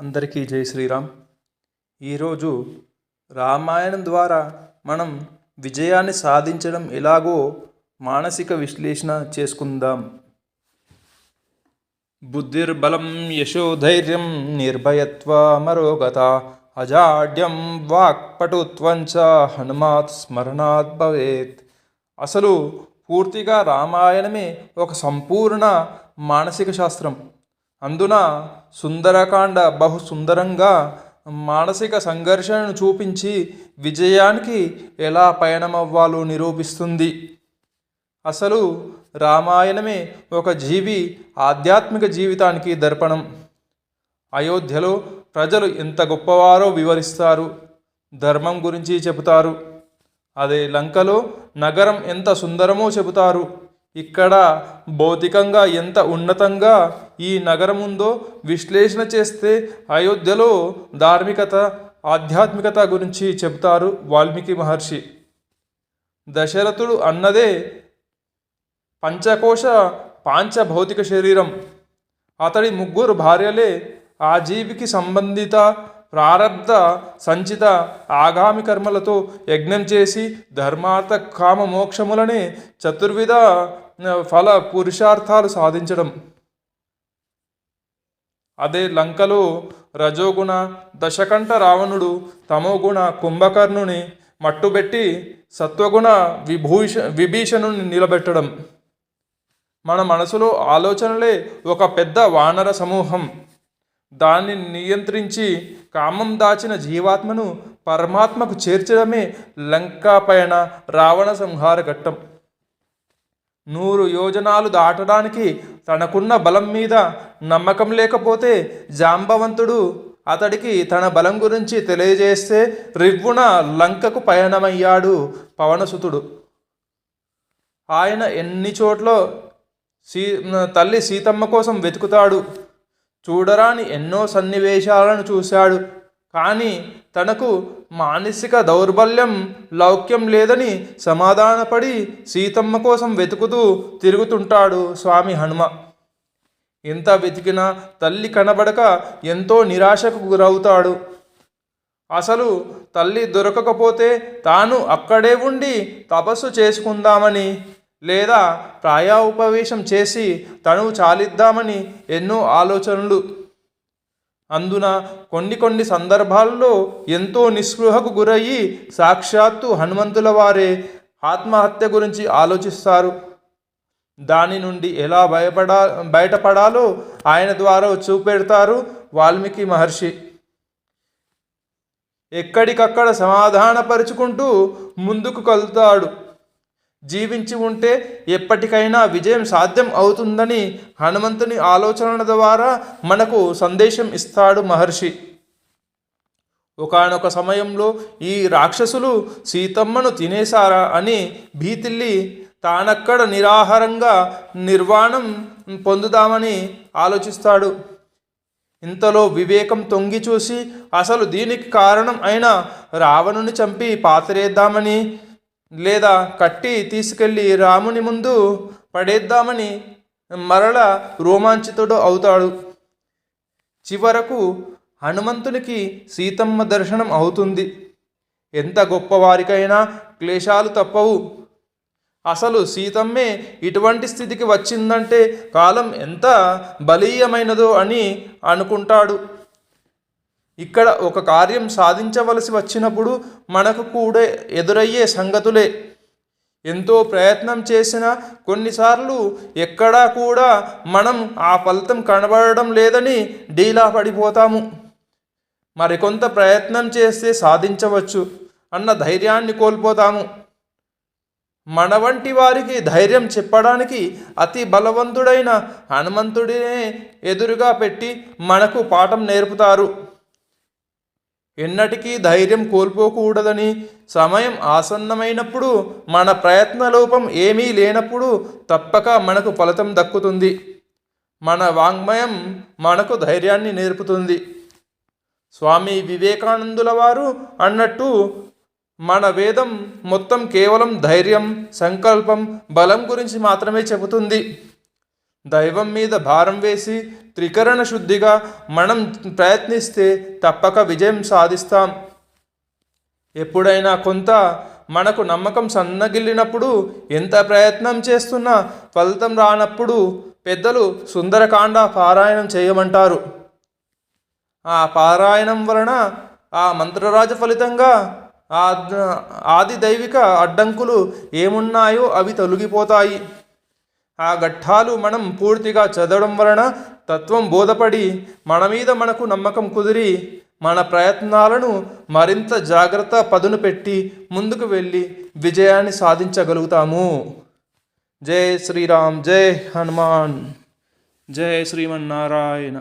అందరికీ జై శ్రీరామ్. ఈరోజు రామాయణం ద్వారా మనం విజయాన్ని సాధించడం ఎలాగో మానసిక విశ్లేషణ చేసుకుందాం. బుద్ధిర్బలం యశోధైర్యం నిర్భయత్వ మరోగత అజాడ్యం వాక్పటుత్వంచ హనుమాత్ స్మరణాత్ భవేత్. అసలు పూర్తిగా రామాయణమే ఒక సంపూర్ణ మానసిక శాస్త్రం. అందున సుందరకాండ బహు సుందరంగా మానసిక సంఘర్షణను చూపించి విజయానికి ఎలా పయనమవ్వాలో నిరూపిస్తుంది. అసలు రామాయణమే ఒక జీవి ఆధ్యాత్మిక జీవితానికి దర్పణం. అయోధ్యలో ప్రజలు ఎంత గొప్పవారో వివరిస్తారు. ధర్మం గురించి చెబుతారు. అదే లంకలో నగరం ఎంత సుందరమో చెబుతారు. ఇక్కడ భౌతికంగా ఎంత ఉన్నతంగా ఈ నగరం ఉందో విశ్లేషణ చేస్తే అయోధ్యలో ధార్మికత ఆధ్యాత్మికత గురించి చెబుతారు వాల్మీకి మహర్షి. దశరథుడు అన్నదే పంచకోశ పాంచభౌతిక శరీరం. అతడి ముగ్గురు భార్యలే ఆ జీవికి సంబంధిత ప్రారబ్ధ సంచిత ఆగామి కర్మలతో యజ్ఞం చేసి ధర్మార్థ కామ మోక్షములనే చతుర్విధ ఫల పురుషార్థాలు సాధించడం. అదే లంకలో రజోగుణ దశకంఠ రావణుడు తమోగుణ కుంభకర్ణుని మట్టుబెట్టి సత్వగుణ విభూష విభీషణుని నిలబెట్టడం. మన మనసులో ఆలోచనలే ఒక పెద్ద వానర సమూహం. దాన్ని నియంత్రించి కామం దాచిన జీవాత్మను పరమాత్మకు చేర్చడమే లంకాపైన రావణ సంహార ఘట్టం. నూరు యోజనాలు దాటడానికి తనకున్న బలం మీద నమ్మకం లేకపోతే జాంబవంతుడు అతడికి తన బలం గురించి తెలియజేస్తే రివ్వున లంకకు పయనమయ్యాడు పవనసుతుడు. ఆయన ఎన్ని చోట్ల సీ తల్లి సీతమ్మ కోసం వెతుకుతాడు. చూడరాని ఎన్నో సన్నివేశాలను చూశాడు. కానీ తనకు మానసిక దౌర్బల్యం లౌక్యం లేదని సమాధానపడి సీతమ్మ కోసం వెతుకుతూ తిరుగుతుంటాడు స్వామి హనుమ. ఎంత వెతికినా తల్లి కనబడక ఎంతో నిరాశకు గురవుతాడు. అసలు తల్లి దొరకకపోతే తాను అక్కడే ఉండి తపస్సు చేసుకుందామని లేదా ప్రాయోపవేశం చేసి తను చాలిద్దామని ఎన్నో ఆలోచనలు. అందున కొన్ని కొన్ని సందర్భాల్లో ఎంతో నిస్పృహకు గురయ్యి సాక్షాత్తు హనుమంతుల వారే ఆత్మహత్య గురించి ఆలోచిస్తారు. దాని నుండి ఎలా భయపడా బయటపడాలో ఆయన ద్వారా చూపెడతారు వాల్మీకి మహర్షి. ఎక్కడికక్కడ సమాధానపరుచుకుంటూ ముందుకు కలుతాడు. జీవించి ఉంటే ఎప్పటికైనా విజయం సాధ్యం అవుతుందని హనుమంతుని ఆలోచనల ద్వారా మనకు సందేశం ఇస్తాడు మహర్షి. ఒకనొక సమయంలో ఈ రాక్షసులు సీతమ్మను తినేశారా అని భీతిల్లి తానక్కడ నిరాహారంగా నిర్వాణం పొందుదామని ఆలోచిస్తాడు. ఇంతలో వివేకం తొంగి చూసి అసలు దీనికి కారణం అయిన రావణుని చంపి పాతరేద్దామని లేదా కట్టి తీసుకెళ్ళి రాముని ముందు పడేద్దామని మరల రోమాంచితుడు అవుతాడు. చివరకు హనుమంతునికి సీతమ్మ దర్శనం అవుతుంది. ఎంత గొప్పవారికైనా క్లేశాలు తప్పవు. అసలు సీతమ్మే ఇటువంటి స్థితికి వచ్చిందంటే కాలం ఎంత బలీయమైనదో అని అనుకుంటాడు. ఇక్కడ ఒక కార్యం సాధించవలసి వచ్చినప్పుడు మనకు కూడా ఎదురయ్యే సంగతులే. ఎంతో ప్రయత్నం చేసినా కొన్నిసార్లు ఎక్కడా కూడా మనం ఆ ఫలితం కనబడడం లేదని డీలా పడిపోతాము. మరికొంత ప్రయత్నం చేస్తే సాధించవచ్చు అన్న ధైర్యాన్ని కోల్పోతాము. మన వంటి వారికి ధైర్యం చెప్పడానికి అతి బలవంతుడైన హనుమంతుడినే ఎదురుగా పెట్టి మనకు పాఠం నేర్పుతారు. ఎన్నటికీ ధైర్యం కోల్పోకూడదని సమయం ఆసన్నమైనప్పుడు మన ప్రయత్న లోపం ఏమీ లేనప్పుడు తప్పక మనకు ఫలితం దక్కుతుంది. మన వాంగ్మయం మనకు ధైర్యాన్ని నేర్పుతుంది. స్వామి వివేకానందుల వారు అన్నట్టు మన వేదం మొత్తం కేవలం ధైర్యం సంకల్పం బలం గురించి మాత్రమే చెబుతుంది. దైవం మీద భారం వేసి త్రికరణ శుద్ధిగా మనం ప్రయత్నిస్తే తప్పక విజయం సాధిస్తాం. ఎప్పుడైనా కొంత మనకు నమ్మకం సన్నగిల్లినప్పుడు ఎంత ప్రయత్నం చేస్తున్నా ఫలితం రానప్పుడు పెద్దలు సుందరకాండ పారాయణం చేయమంటారు. ఆ పారాయణం వలన ఆ మంత్రరాజ ఫలితంగా ఆది దైవిక అడ్డంకులు ఏమున్నాయో అవి తొలగిపోతాయి. ఆ ఘట్టాలు మనం పూర్తిగా చదవడం వలన తత్వం బోధపడి మన మీద మనకు నమ్మకం కుదిరి మన ప్రయత్నాలను మరింత జాగ్రత్త పదును పెట్టి ముందుకు వెళ్ళి విజయాన్ని సాధించగలుగుతాము. జై శ్రీరామ్ జై హనుమాన్ జై శ్రీమన్నారాయణ.